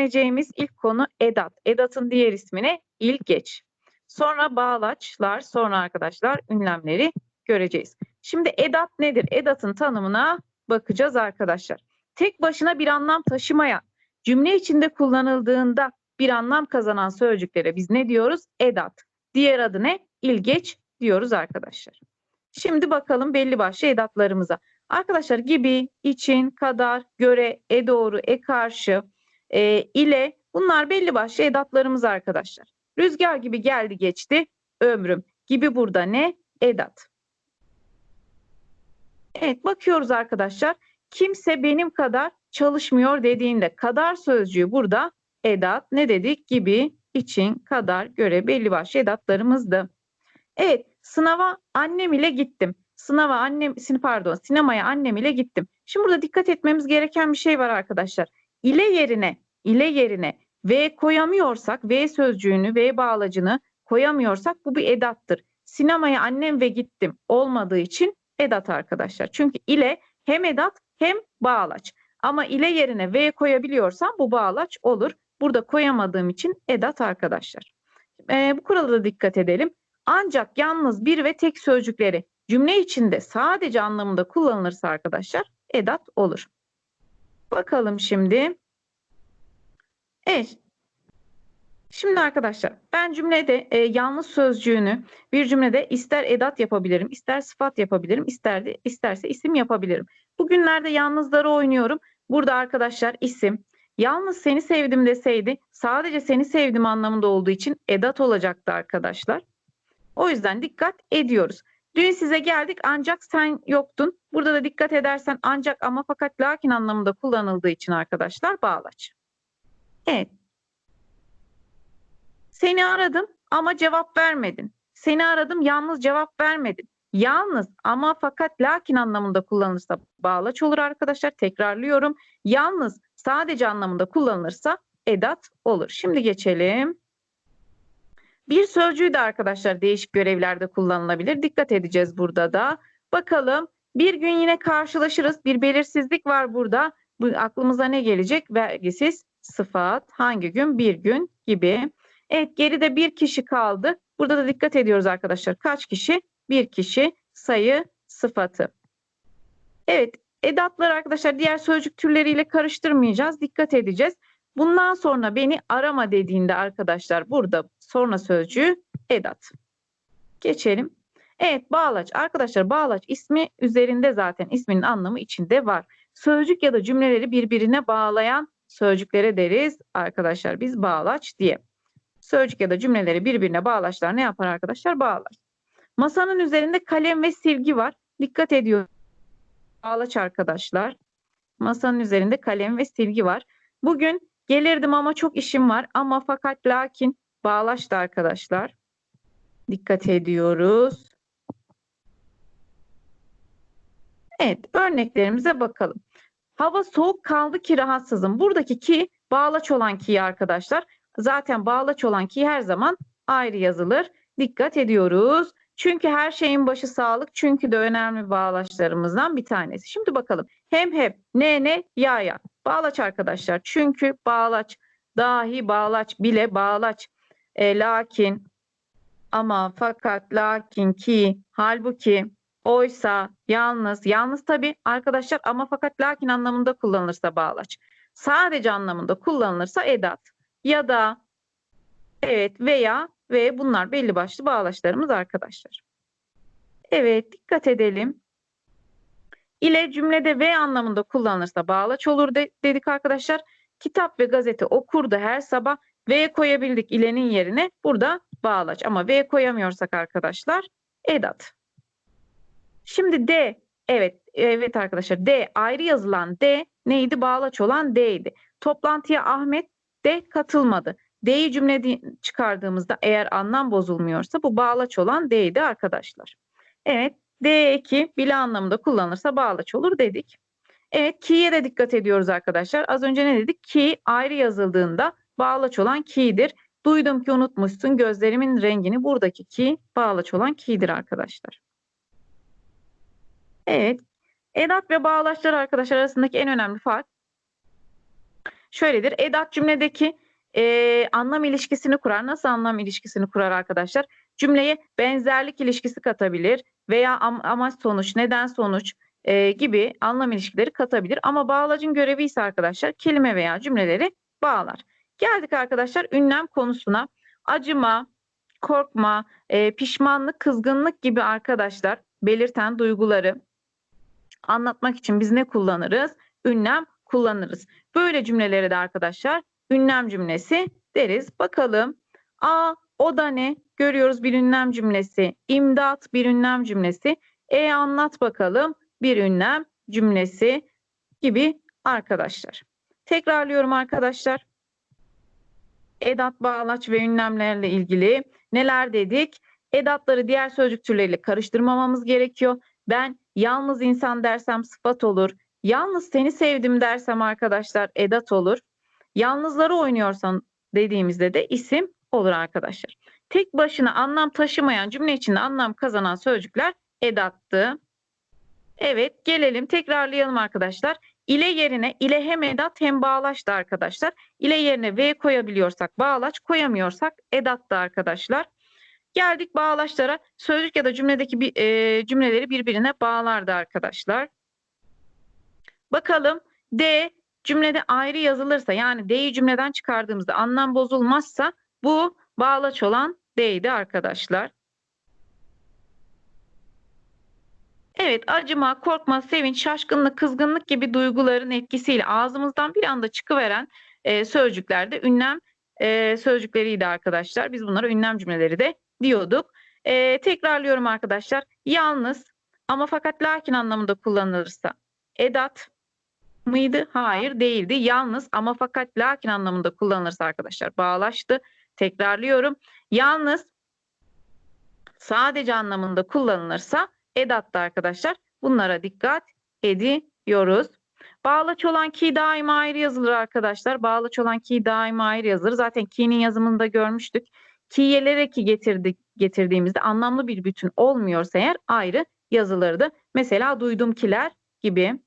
öğreneceğimiz ilk konu edat. Edatın diğer ismi ne? İlgeç. Sonra bağlaçlar, sonra arkadaşlar ünlemleri göreceğiz. Şimdi edat nedir? Edatın tanımına bakacağız arkadaşlar. Tek başına bir anlam taşımayan, cümle içinde kullanıldığında bir anlam kazanan sözcüklere biz ne diyoruz? Edat. Diğer adı ne? İlgeç diyoruz arkadaşlar. Şimdi bakalım belli başlı edatlarımıza. Arkadaşlar gibi, için, kadar, göre, e doğru, e karşı, e, ile bunlar belli başlı edatlarımız arkadaşlar. Rüzgar gibi geldi geçti ömrüm. Gibi burada ne? Edat. Evet bakıyoruz arkadaşlar. Kimse benim kadar çalışmıyor dediğinde kadar sözcüğü burada edat ne dedik? Gibi, için, kadar, göre belli başlı edatlarımızdı. Evet sınava annem ile gittim. Sınava annem, pardon sinemaya annem ile gittim. Şimdi burada dikkat etmemiz gereken bir şey var arkadaşlar. İle yerine, ile yerine V koyamıyorsak, V sözcüğünü, V bağlacını koyamıyorsak bu bir edattır. Sinemaya annem ve gittim olmadığı için edat arkadaşlar. Çünkü ile hem edat hem bağlaç. Ama ile yerine V koyabiliyorsam bu bağlaç olur. Burada koyamadığım için edat arkadaşlar. Ee, bu kurala da dikkat edelim. Ancak yalnız bir ve tek sözcükleri cümle içinde sadece anlamında kullanılırsa arkadaşlar edat olur. Bakalım şimdi. Evet. Şimdi arkadaşlar ben cümlede e, yalnız sözcüğünü bir cümlede ister edat yapabilirim, ister sıfat yapabilirim, ister de isterse isim yapabilirim. Bugünlerde yalnızları oynuyorum. Burada arkadaşlar isim, yalnız seni sevdim deseydi sadece seni sevdim anlamında olduğu için edat olacaktı arkadaşlar. O yüzden dikkat ediyoruz. Dün size geldik ancak sen yoktun. Burada da dikkat edersen ancak ama fakat lakin anlamında kullanıldığı için arkadaşlar bağlaç. Evet. Seni aradım ama cevap vermedin. Seni aradım yalnız cevap vermedin. Yalnız ama fakat lakin anlamında kullanılırsa bağlaç olur arkadaşlar. Tekrarlıyorum. Yalnız sadece anlamında kullanılırsa edat olur. Şimdi geçelim. Bir sözcüğü de arkadaşlar değişik görevlerde kullanılabilir. Dikkat edeceğiz burada da. Bakalım bir gün yine karşılaşırız. Bir belirsizlik var burada. Bu aklımıza ne gelecek? Vergisiz sıfat. Hangi gün? Bir gün gibi. Evet geride bir kişi kaldı. Burada da dikkat ediyoruz arkadaşlar. Kaç kişi? Bir kişi sayı sıfatı. Evet edatlar arkadaşlar diğer sözcük türleriyle karıştırmayacağız. Dikkat edeceğiz. Bundan sonra beni arama dediğinde arkadaşlar burada sonra sözcüğü edat. Geçelim. Evet bağlaç. Arkadaşlar bağlaç ismi üzerinde zaten isminin anlamı içinde var. Sözcük ya da cümleleri birbirine bağlayan sözcüklere deriz arkadaşlar biz bağlaç diye. Sözcük ya da cümleleri birbirine bağlaçlar ne yapar arkadaşlar? Bağlar. Masanın üzerinde kalem ve silgi var. Dikkat ediyor. Bağlaç arkadaşlar. Masanın üzerinde kalem ve silgi var. Bugün Gelirdim ama çok işim var ama fakat lakin bağlaştı arkadaşlar. Dikkat ediyoruz. Evet örneklerimize bakalım. Hava soğuk kaldı ki rahatsızım. Buradaki ki bağlaç olan ki arkadaşlar. Zaten bağlaç olan ki her zaman ayrı yazılır. Dikkat ediyoruz. Çünkü her şeyin başı sağlık. Çünkü de önemli bağlaçlarımızdan bir tanesi. Şimdi bakalım. Hem hep ne ne ya ya. Bağlaç arkadaşlar. Çünkü bağlaç, dahi bağlaç, bile bağlaç. E, lakin, ama, fakat, lakin, ki, halbuki, oysa, yalnız. Yalnız tabi arkadaşlar ama fakat lakin anlamında kullanılırsa bağlaç. Sadece anlamında kullanılırsa edat. Ya da evet veya ve bunlar belli başlı bağlaçlarımız arkadaşlar. Evet dikkat edelim ile cümlede ve anlamında kullanılırsa bağlaç olur de, dedik arkadaşlar. Kitap ve gazete okurdu her sabah. V koyabildik ilenin yerine. Burada bağlaç. Ama V koyamıyorsak arkadaşlar edat. Şimdi D. Evet, evet arkadaşlar. D ayrı yazılan D neydi? Bağlaç olan D'ydi. Toplantıya Ahmet de katılmadı. D'yi cümle çıkardığımızda eğer anlam bozulmuyorsa bu bağlaç olan D'ydi arkadaşlar. Evet, D eki bile anlamında kullanırsa bağlaç olur dedik. Evet ki'ye de dikkat ediyoruz arkadaşlar. Az önce ne dedik? Ki ayrı yazıldığında bağlaç olan ki'dir. Duydum ki unutmuşsun gözlerimin rengini buradaki ki bağlaç olan ki'dir arkadaşlar. Evet. Edat ve bağlaçlar arkadaşlar arasındaki en önemli fark şöyledir. Edat cümledeki e, anlam ilişkisini kurar. Nasıl anlam ilişkisini kurar arkadaşlar? Cümleye benzerlik ilişkisi katabilir veya am- amaç sonuç, neden sonuç e, gibi anlam ilişkileri katabilir. Ama bağlacın görevi ise arkadaşlar kelime veya cümleleri bağlar. Geldik arkadaşlar ünlem konusuna. Acıma, korkma, e, pişmanlık, kızgınlık gibi arkadaşlar belirten duyguları anlatmak için biz ne kullanırız? Ünlem kullanırız. Böyle cümlelere de arkadaşlar ünlem cümlesi deriz. Bakalım. A o da ne? Görüyoruz bir ünlem cümlesi. İmdat bir ünlem cümlesi. E anlat bakalım bir ünlem cümlesi gibi arkadaşlar. Tekrarlıyorum arkadaşlar. Edat, bağlaç ve ünlemlerle ilgili neler dedik? Edatları diğer sözcük türleriyle karıştırmamamız gerekiyor. Ben yalnız insan dersem sıfat olur. Yalnız seni sevdim dersem arkadaşlar edat olur. Yalnızları oynuyorsan dediğimizde de isim olur arkadaşlar. Tek başına anlam taşımayan cümle içinde anlam kazanan sözcükler edattı. Evet gelelim tekrarlayalım arkadaşlar. İle yerine ile hem edat hem bağlaçtı arkadaşlar. İle yerine v koyabiliyorsak bağlaç koyamıyorsak edattı arkadaşlar. Geldik bağlaçlara. Sözcük ya da cümledeki bir, e, cümleleri birbirine bağlardı arkadaşlar. Bakalım D cümlede ayrı yazılırsa yani D'yi cümleden çıkardığımızda anlam bozulmazsa bu bağlaç olan D'ydi arkadaşlar. Evet, acıma, korkma, sevinç, şaşkınlık, kızgınlık gibi duyguların etkisiyle ağzımızdan bir anda çıkıveren e, sözcükler de ünlem e, sözcükleriydi arkadaşlar. Biz bunlara ünlem cümleleri de diyorduk. E, tekrarlıyorum arkadaşlar. Yalnız ama fakat lakin anlamında kullanılırsa edat mıydı? Hayır değildi. Yalnız ama fakat lakin anlamında kullanılırsa arkadaşlar bağlaştı. Tekrarlıyorum. Yalnız sadece anlamında kullanılırsa edattı arkadaşlar. Bunlara dikkat ediyoruz. Bağlaç olan ki daima ayrı yazılır arkadaşlar. Bağlaç olan ki daima ayrı yazılır. Zaten ki'nin yazımını da görmüştük. Ki'yelere ki getirdik, getirdiğimizde anlamlı bir bütün olmuyorsa eğer ayrı yazılırdı. Mesela duydum kiler gibi.